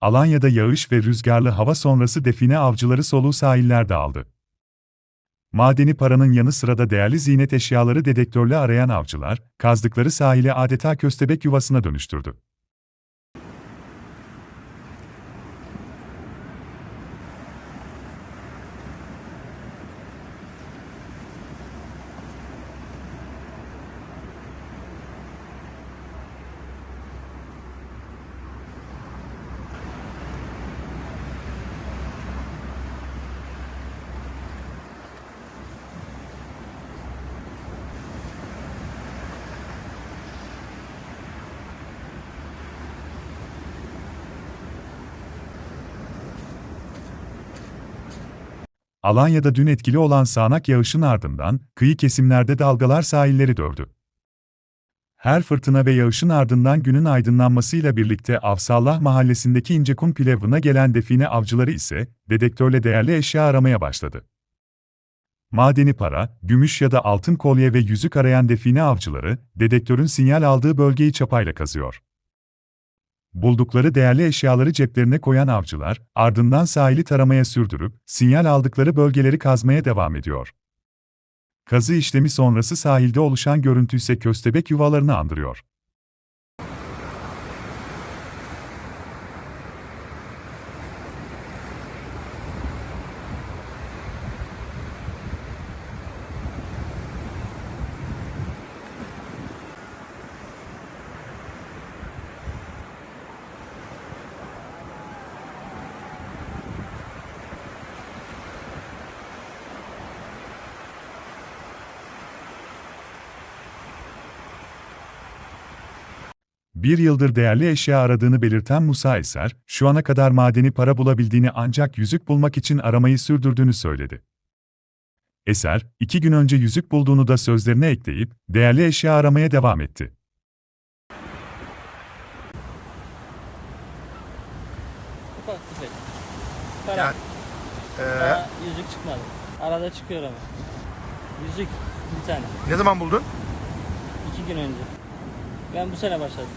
Alanya'da yağış ve rüzgarlı hava sonrası define avcıları soluğu sahillerde aldı. Madeni paranın yanı sıra da değerli ziynet eşyaları dedektörle arayan avcılar, kazdıkları sahili adeta köstebek yuvasına dönüştürdü. Alanya'da dün etkili olan sağanak yağışın ardından, kıyı kesimlerde dalgalar sahilleri dövdü. Her fırtına ve yağışın ardından günün aydınlanmasıyla birlikte Avsallah mahallesindeki İncekum Pilevı'na gelen define avcıları ise, dedektörle değerli eşya aramaya başladı. Madeni para, gümüş ya da altın kolye ve yüzük arayan define avcıları, dedektörün sinyal aldığı bölgeyi çapayla kazıyor. Buldukları değerli eşyaları ceplerine koyan avcılar, ardından sahili taramaya sürdürüp, sinyal aldıkları bölgeleri kazmaya devam ediyor. Kazı işlemi sonrası sahilde oluşan görüntü ise köstebek yuvalarını andırıyor. Bir yıldır değerli eşya aradığını belirten Musa Eser, şu ana kadar madeni para bulabildiğini ancak yüzük bulmak için aramayı sürdürdüğünü söyledi. Eser, iki gün önce yüzük bulduğunu da sözlerine ekleyip, değerli eşya aramaya devam etti. Ufak tefek. Para. Yani, Ee, Daha yüzük çıkmadı. Arada çıkıyor ama. Yüzük bir tane. ne zaman buldun? iki gün önce. Ben bu sene başladım.